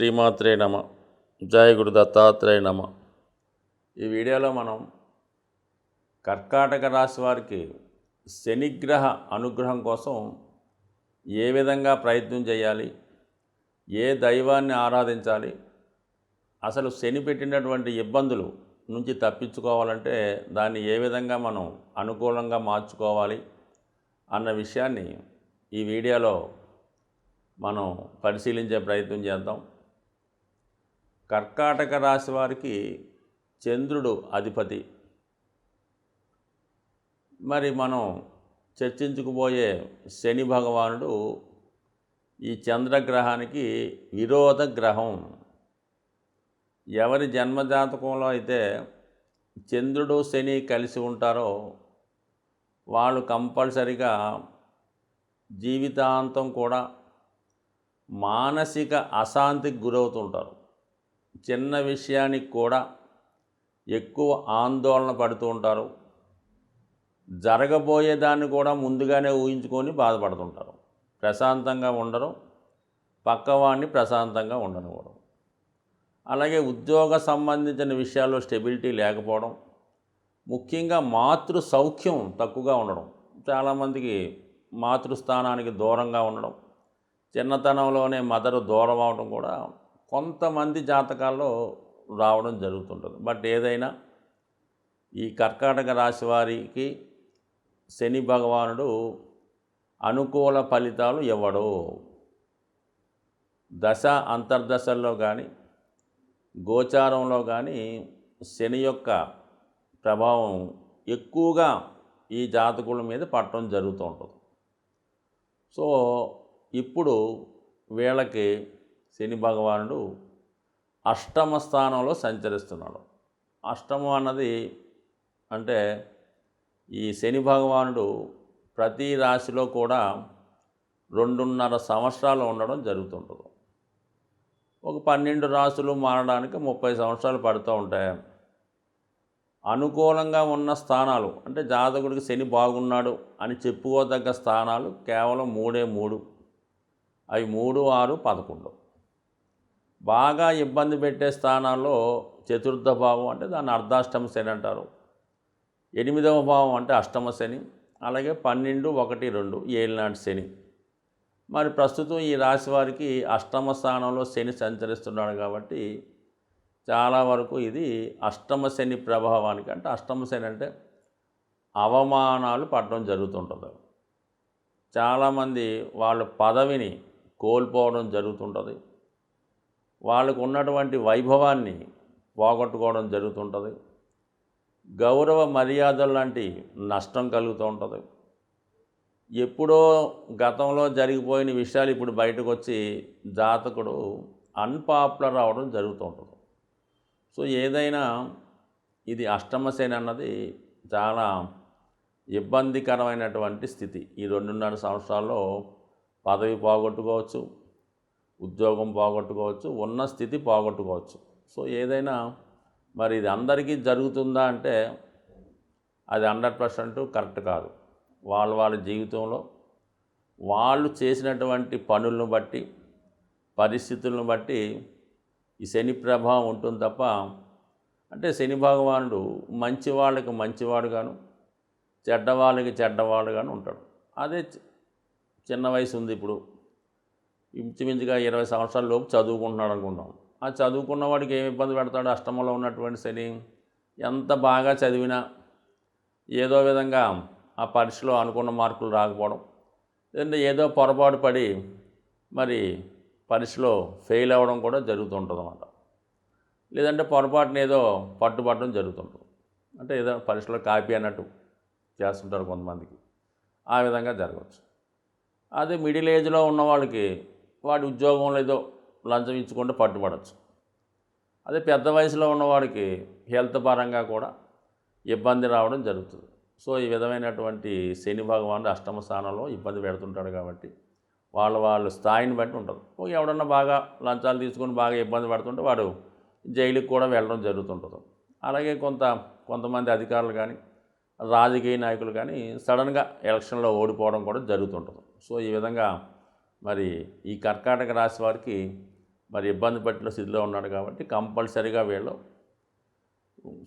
శ్రీమాత్రే నమ. జయ గురు దత్తాత్రేయ నమ. ఈ వీడియోలో మనం కర్కాటక రాశి వారికి శనిగ్రహ అనుగ్రహం కోసం ఏ విధంగా ప్రయత్నం చేయాలి? ఏ దైవాన్ని ఆరాధించాలి? అసలు శని పెట్టినటువంటి ఇబ్బందులు నుంచి తప్పించుకోవాలంటే దాన్ని ఏ విధంగా మనం అనుకూలంగా మార్చుకోవాలి అన్న విషయాన్ని ఈ వీడియోలో మనం పరిశీలించే ప్రయత్నం చేద్దాం. కర్కాటక రాశి వారికి చంద్రుడు అధిపతి. మరి మనం చర్చించుకుపోయే శని భగవానుడు ఈ చంద్రగ్రహానికి విరోధ గ్రహం. ఎవరి జన్మజాతకంలో అయితే చంద్రుడు శని కలిసి ఉంటారో వాళ్ళు కంపల్సరిగా జీవితాంతం కూడా మానసిక అశాంతికి గురవుతుంటారు. చిన్న విషయానికి కూడా ఎక్కువ ఆందోళన పడుతూ ఉంటారు. జరగబోయేదాన్ని కూడా ముందుగానే ఊహించుకొని బాధపడుతుంటారు. ప్రశాంతంగా ఉండరు. పక్కవాడిని ప్రశాంతంగా ఉండనివ్వడం అలాగే ఉద్యోగ సంబంధించిన విషయాల్లో స్టెబిలిటీ లేకపోవడం ముఖ్యంగా మాతృ సౌఖ్యం తక్కువగా ఉండడం చాలామందికి మాతృస్థానానికి దూరంగా ఉండడం చిన్నతనంలోనే మదర్ దూరం అవడం కూడా కొంతమంది జాతకాల్లో రావడం జరుగుతుంటుంది. బట్ ఏదైనా ఈ కర్కాటక రాశి వారికి శని భగవానుడు అనుకూల ఫలితాలు ఇవ్వడు. దశ అంతర్దశల్లో కానీ గోచారంలో కానీ శని యొక్క ప్రభావం ఎక్కువగా ఈ జాతకుల మీద పట్టడం జరుగుతూ ఉంటుంది. సో ఇప్పుడు వీళ్ళకి శని భగవానుడు అష్టమ స్థానంలో సంచరిస్తున్నాడు. అష్టమం అన్నది అంటే ఈ శని భగవానుడు ప్రతి రాశిలో కూడా రెండున్నర సంవత్సరాలు ఉండడం జరుగుతుంటుంది. ఒక పన్నెండు రాసులు మారడానికి ముప్పై సంవత్సరాలు పడుతూ ఉంటాయి. అనుకూలంగా ఉన్న స్థానాలు అంటే జాతకుడికి శని బాగున్నాడు అని చెప్పుకోదగ్గ స్థానాలు కేవలం మూడే మూడు. అవి మూడు ఆరు పదకొండు. బాగా ఇబ్బంది పెట్టే స్థానాల్లో చతుర్థ భావం అంటే దాన్ని అర్ధాష్టమ శని అంటారు. ఎనిమిదవ భావం అంటే అష్టమ శని అలాగే పన్నెండు ఒకటి రెండు ఏలినాటి శని. మరి ప్రస్తుతం ఈ రాశి వారికి అష్టమ స్థానంలో శని సంచరిస్తున్నాడు కాబట్టి చాలా వరకు ఇది అష్టమ శని ప్రభావానికి అంటే అష్టమ శని అంటే అవమానాలు పడడం జరుగుతుంటుంది. చాలామంది వాళ్ళ పదవిని కోల్పోవడం జరుగుతుంటుంది. వాళ్ళకు ఉన్నటువంటి వైభవాన్ని పోగొట్టుకోవడం జరుగుతుంటుంది. గౌరవ మర్యాదలు లాంటి నష్టం కలుగుతూ ఉంటుంది ఎప్పుడో గతంలో జరిగిపోయిన విషయాలు ఇప్పుడు బయటకు వచ్చి జాతకుడు అన్పాపులర్ అవడం జరుగుతూ ఉంటుంది సో ఏదైనా ఇది అష్టమశని అన్నది చాలా ఇబ్బందికరమైనటువంటి స్థితి. ఈ రెండున్నర సంవత్సరాల్లో పదవి పోగొట్టుకోవచ్చు. ఉద్యోగం పోగొట్టుకోవచ్చు ఉన్న స్థితి పోగొట్టుకోవచ్చు. సో ఏదైనా మరి ఇది అందరికీ జరుగుతుందా అంటే అది హండ్రెడ్ పర్సెంట్ కరెక్ట్ కాదు. వాళ్ళ వాళ్ళ జీవితంలో వాళ్ళు చేసినటువంటి పనులను బట్టి పరిస్థితులను బట్టి ఈ శని ప్రభావం ఉంటుంది తప్ప అంటే శని భగవానుడు మంచి వాళ్ళకి మంచివాడుగాను చెడ్డవాళ్ళకి చెడ్డవాడుగాను ఉంటాడు. అదే చి- చిన్న వయసు ఉంది ఇప్పుడు. ఇంచుమించుగా ఇరవై సంవత్సరాల లోపు చదువుకుంటున్నాడు అనుకుంటాం. ఆ చదువుకున్న వాడికి ఏమి ఇబ్బంది పెడతాడు? అష్టమంలో ఉన్నటువంటి శని ఎంత బాగా చదివినా ఏదో విధంగా ఆ పరీక్షలో అనుకున్న మార్కులు రాకపోవడం లేదంటే ఏదో పొరపాటు పడి మరి పరీక్షలో ఫెయిల్ అవ్వడం కూడా జరుగుతుంటుంది అన్నమాట లేదంటే పొరపాటున ఏదో పట్టుబట్టడం జరుగుతుంటుంది. అంటే ఏదో పరీక్షలో కాపీ అన్నట్టు చేస్తుంటారు కొంతమందికి. ఆ విధంగా జరగవచ్చు. అదే మిడిల్ ఏజ్లో ఉన్న వాళ్ళకి వాడి ఉద్యోగంలో ఏదో లంచం ఇచ్చుకుంటే పట్టుబడచ్చు. అదే పెద్ద వయసులో ఉన్నవాడికి హెల్త్ పరంగా కూడా ఇబ్బంది రావడం జరుగుతుంది. సో ఈ విధమైనటువంటి శని భగవానుడు అష్టమ స్థానంలో ఇబ్బంది పెడుతుంటాడు కాబట్టి వాళ్ళ వాళ్ళ స్థాయిని బట్టి ఉంటుంది. ఎవడన్నా బాగా లంచాలు తీసుకొని బాగా ఇబ్బంది పడుతుంటే వాడు జైలుకి కూడా వెళ్ళడం జరుగుతుంటుంది. అలాగే కొంత కొంతమంది అధికారులు కానీ రాజకీయ నాయకులు కానీ సడన్గా ఎలక్షన్లో ఓడిపోవడం కూడా జరుగుతుంటుంది. సో ఈ విధంగా మరి ఈ కర్కాటక రాశి వారికి మరి ఇబ్బంది పట్టిన స్థితిలో ఉన్నాడు కాబట్టి కంపల్సరిగా వీళ్ళు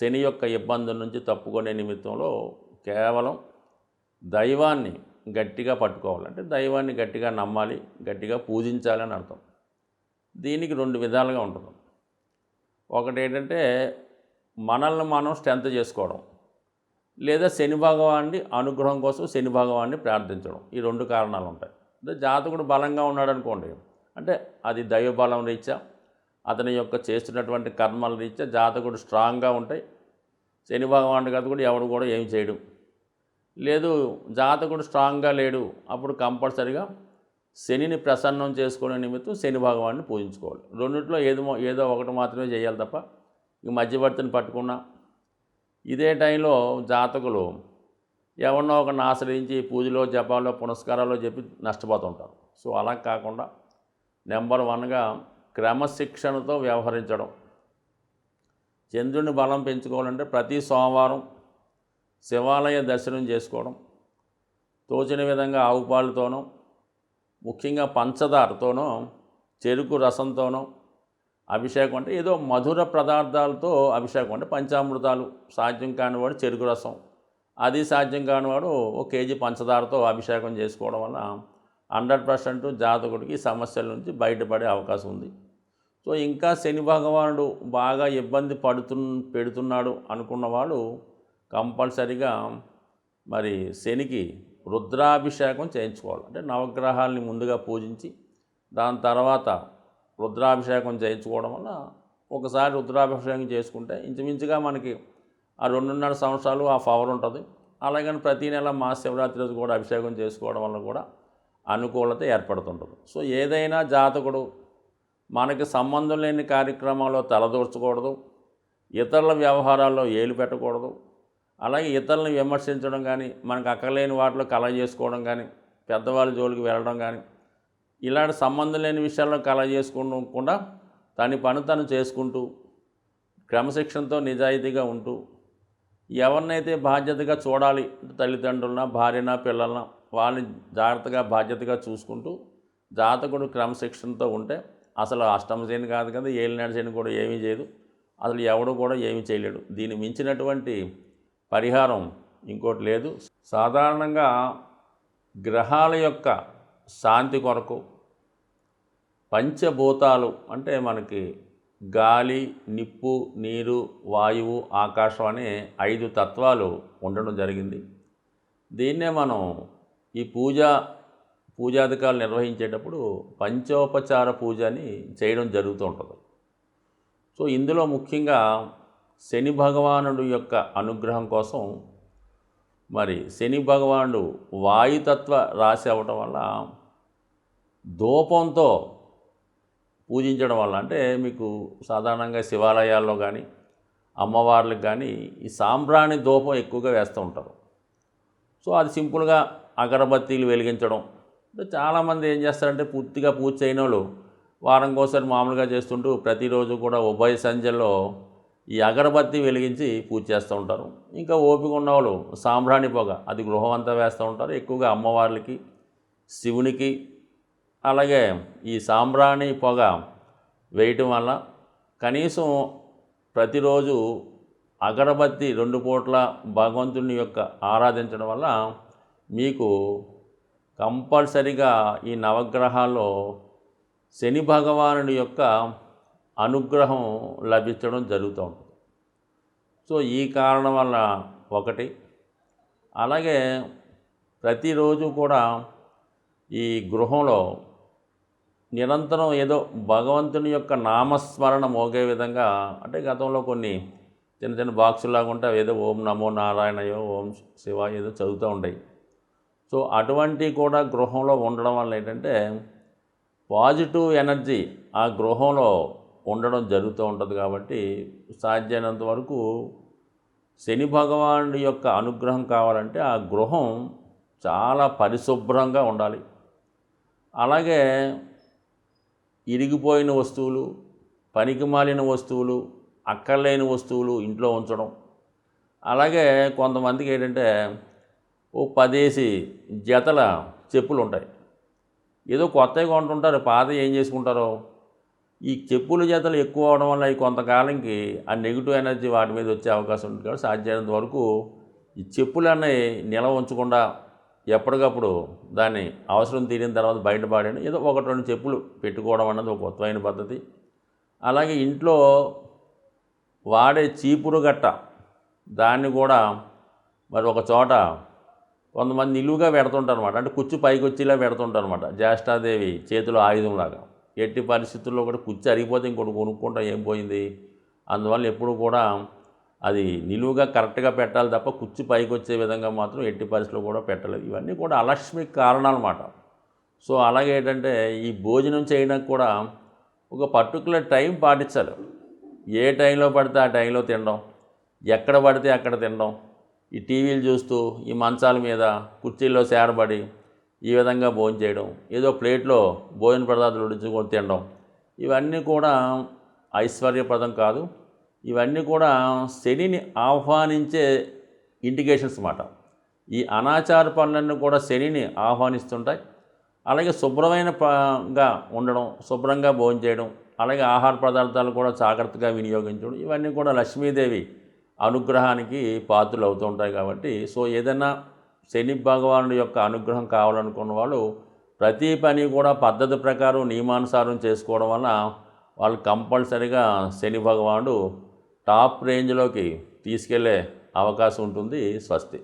శని యొక్క ఇబ్బందుల నుంచి తప్పుకునే నిమిత్తంలో కేవలం దైవాన్ని గట్టిగా పట్టుకోవాలి. అంటే దైవాన్ని గట్టిగా నమ్మాలి గట్టిగా పూజించాలని అర్థం. దీనికి రెండు విధాలుగా ఉంటుంది. ఒకటి ఏంటంటే మనల్ని మనం స్ట్రెంత్ చేసుకోవడం లేదా శని భగవాన్ని అనుగ్రహం కోసం శని భగవాన్ని ప్రార్థించడం. ఈ రెండు కారణాలు ఉంటాయి. జాతకుడు బలంగా ఉన్నాడు అనుకోండి అంటే అది దైవబలం రీత్యా అతని యొక్క చేస్తున్నటువంటి కర్మల రీత్యా జాతకుడు స్ట్రాంగ్గా ఉంటాయి. శని భగవానుడి కదా కూడా ఎవడు కూడా ఏమి చేయడు. లేదు జాతకుడు స్ట్రాంగ్గా లేడు అప్పుడు కంపల్సరిగా శనిని ప్రసన్నం చేసుకునే నిమిత్తం శని భగవాన్ని పూజించుకోవాలి. రెండిట్లో ఏదో ఏదో ఒకటి మాత్రమే చేయాలి తప్ప ఈ మధ్యవర్తిని పట్టుకున్నా. ఇదే టైంలో జాతకులు ఎవరినో ఒకరిని ఆశ్రయించి పూజలో జపాల్లో పునస్కారాల్లో చెప్పి నష్టపోతుంటారు. సో అలా కాకుండా నెంబర్ వన్గా క్రమశిక్షణతో వ్యవహరించడం. చంద్రుని బలం పెంచుకోవాలంటే ప్రతి సోమవారం శివాలయ దర్శనం చేసుకోవడం తోచిన విధంగా ఆవుపాలతోనో ముఖ్యంగా పంచదారతోనో చెరుకు రసంతోనో అభిషేకం అంటే ఏదో మధుర పదార్థాలతో అభిషేకం అంటే పంచామృతాలు సాధ్యం కానివాడు చెరుకు రసం అది సాధ్యం కానివాడు ఒక కేజీ పంచదారతో అభిషేకం చేసుకోవడం వల్ల హండ్రెడ్ పర్సెంట్ జాతకుడికి సమస్యల నుంచి బయటపడే అవకాశం ఉంది. సో ఇంకా శని భగవానుడు బాగా ఇబ్బంది పడుతు పెడుతున్నాడు అనుకున్న వాళ్ళు కంపల్సరిగా మరి శనికి రుద్రాభిషేకం చేయించుకోవాలి. అంటే నవగ్రహాల్ని ముందుగా పూజించి దాని తర్వాత రుద్రాభిషేకం చేయించుకోవడం వల్ల ఒకసారి రుద్రాభిషేకం చేసుకుంటే ఇంచుమించుగా మనకి ఆ రెండున్నర సంవత్సరాలు ఆ పవర్ ఉంటుంది. అలాగని ప్రతి నెల మా శివరాత్రి రోజు కూడా అభిషేకం చేసుకోవడం వల్ల కూడా అనుకూలత ఏర్పడుతుంటుంది. సో ఏదైనా జాతకుడు మనకి సంబంధం లేని కార్యక్రమాల్లో తలదూర్చకూడదు. ఇతరుల వ్యవహారాల్లో ఏలు పెట్టకూడదు. అలాగే ఇతరులను విమర్శించడం కానీ మనకు అక్కలేని వాటిలో కళ చేసుకోవడం కానీ పెద్దవాళ్ళ జోలికి వెళ్ళడం కానీ ఇలాంటి సంబంధం లేని విషయాల్లో కళ చేసుకోకుండా తన పని తను చేసుకుంటూ క్రమశిక్షణతో నిజాయితీగా ఉంటూ ఎవరినైతే బాధ్యతగా చూడాలి తల్లిదండ్రులన భార్యన పిల్లలన వాళ్ళని జాగ్రత్తగా బాధ్యతగా చూసుకుంటూ జాతకుడు క్రమశిక్షణతో ఉంటే అసలు అష్టమ శని కాదు కదా ఏలినాడు శని కూడా ఏమీ చేయదు. అసలు ఎవడు కూడా ఏమీ చేయలేడు. దీన్ని మించినటువంటి పరిహారం ఇంకోటి లేదు. సాధారణంగా గ్రహాల యొక్క శాంతి కొరకు పంచభూతాలు అంటే మనకి గాలి నిప్పు నీరు వాయువు ఆకాశం అనే ఐదు తత్వాలు ఉండడం జరిగింది. దీన్నే మనం ఈ పూజ పూజాధికారులు నిర్వహించేటప్పుడు పంచోపచార పూజ అని చేయడం జరుగుతూ ఉంటుంది. సో ఇందులో ముఖ్యంగా శని భగవానుడు యొక్క అనుగ్రహం కోసం మరి శని భగవానుడు వాయుతత్వ రాశి అవ్వటం వల్ల ధూపంతో పూజించడం వల్ల అంటే మీకు సాధారణంగా శివాలయాల్లో కానీ అమ్మవార్లకు కానీ ఈ సాంబ్రాణి ధూపం ఎక్కువగా వేస్తూ ఉంటారు. సో అది సింపుల్గా అగరబత్తీలు వెలిగించడం. అంటే చాలామంది ఏం చేస్తారంటే పూర్తిగా పూజ చేయని వాళ్ళు వారంకోసారి మామూలుగా చేస్తుంటూ ప్రతిరోజు కూడా ఉభయ సంధ్యలో ఈ అగరబత్తి వెలిగించి పూజ చేస్తూ ఉంటారు. ఇంకా ఓపిక ఉన్నవాళ్ళు సాంబ్రాణి పొగ అది గృహం అంతా వేస్తూ ఉంటారు. ఎక్కువగా అమ్మవార్లకి శివునికి అలాగే ఈ సాంబ్రాణి పొగ వేయటం వల్ల కనీసం ప్రతిరోజు అగరబత్తి రెండు పూట్ల భగవంతుని యొక్క ఆరాధించడం వల్ల మీకు కంపల్సరిగా ఈ నవగ్రహాల్లో శని భగవానుడి యొక్క అనుగ్రహం లభించడం జరుగుతూ ఉంటుంది. సో ఈ కారణం వల్ల ఒకటి. అలాగే ప్రతిరోజు కూడా ఈ గృహంలో నిరంతరం ఏదో భగవంతుని యొక్క నామస్మరణ మోగే విధంగా అంటే గతంలో కొన్ని చిన్న చిన్న బాక్సులాగా ఉంటే ఏదో ఓం నమో నారాయణయో ఓం శివ ఏదో చదువుతూ ఉండేవి. సో అటువంటి కూడా గృహంలో ఉండడం వల్ల ఏంటంటే పాజిటివ్ ఎనర్జీ ఆ గృహంలో ఉండడం జరుగుతూ ఉంటుంది కాబట్టి సాధ్యమైనంత వరకు శని భగవానుడి యొక్క అనుగ్రహం కావాలంటే ఆ గృహం చాలా పరిశుభ్రంగా ఉండాలి. అలాగే ఇరిగిపోయిన వస్తువులు పనికిమాలిన వస్తువులు అక్కర్లేని వస్తువులు ఇంట్లో ఉంచడం. అలాగే కొంతమందికి ఏంటంటే ఓ పదేసి జతల చెప్పులు ఉంటాయి. ఏదో కొత్తగా కొంటుంటారు పాత ఏం చేసుకుంటారో. ఈ చెప్పుల జతలు ఎక్కువ అవడం వల్ల ఈ కొంతకాలంకి ఆ నెగిటివ్ ఎనర్జీ వాటి మీద వచ్చే అవకాశం ఉంటుంది. కాబట్టి సాధ్యమైనంత వరకు ఈ చెప్పులు అనేవి నిల్వ ఉంచకుండా ఎప్పటికప్పుడు దాన్ని అవసరం తీరిన తర్వాత బయటపడేయండి ఏదో ఒకటి రెండు చెప్పులు పెట్టుకోవడం అన్నది ఒక కొత్తమైన పద్ధతి. అలాగే ఇంట్లో వాడే చీపురు గట్ట దాన్ని కూడా మరి ఒక చోట కొంతమంది నిలువుగా పెడుతుంటారు అనమాట అంటే కుచ్చు పైకి వచ్చేలా పెడుతుంటారు అనమాట జ్యేష్ఠాదేవి చేతిలో ఆయుధంలాగా. ఎట్టి పరిస్థితుల్లో కూడా కుచ్చు అరిగిపోతే ఇంకోటి కొనుక్కుంటా ఏం పోయింది? అందువల్ల ఎప్పుడు కూడా అది నిలువుగా కరెక్ట్గా పెట్టాలి తప్ప కుర్చీ పైకి వచ్చే విధంగా మాత్రం ఎట్టి పరిస్థితులు కూడా పెట్టలేదు. ఇవన్నీ కూడా అలక్ష్మికి కారణాలు అన్నమాట సో అలాగే ఏంటంటే ఈ భోజనం చేయడానికి కూడా ఒక పర్టికులర్ టైం పాటించాలి. ఏ టైంలో పడితే ఆ టైంలో తినడం ఎక్కడ పడితే అక్కడ తినడం ఈ టీవీలు చూస్తూ ఈ మంచాల మీద కుర్చీల్లో సేరబడి ఈ విధంగా భోజనం చేయడం ఏదో ప్లేట్లో భోజన పదార్థాలు ఉడించుకొని తినడం ఇవన్నీ కూడా ఐశ్వర్యప్రదం కాదు. ఇవన్నీ కూడా శనిని ఆహ్వానించే ఇండికేషన్స్ అన్నమాట ఈ అనాచార పనులన్నీ కూడా శనిని ఆహ్వానిస్తుంటాయి. అలాగే శుభ్రమైన పగా ఉండడం శుభ్రంగా భోజనం చేయడం అలాగే ఆహార పదార్థాలు కూడా జాగ్రత్తగా వినియోగించడం ఇవన్నీ కూడా లక్ష్మీదేవి అనుగ్రహానికి పాత్రలు అవుతూ ఉంటాయి కాబట్టి సో ఏదైనా శని భగవానుడి యొక్క అనుగ్రహం కావాలనుకున్న వాళ్ళు ప్రతి పని కూడా పద్ధతి ప్రకారం నియమానుసారం చేసుకోవడం వల్ల వాళ్ళు కంపల్సరిగా శని భగవానుడు టాప్ రేంజ్లోకి తీసుకెళ్ళే అవకాశం ఉంటుంది స్వస్తి.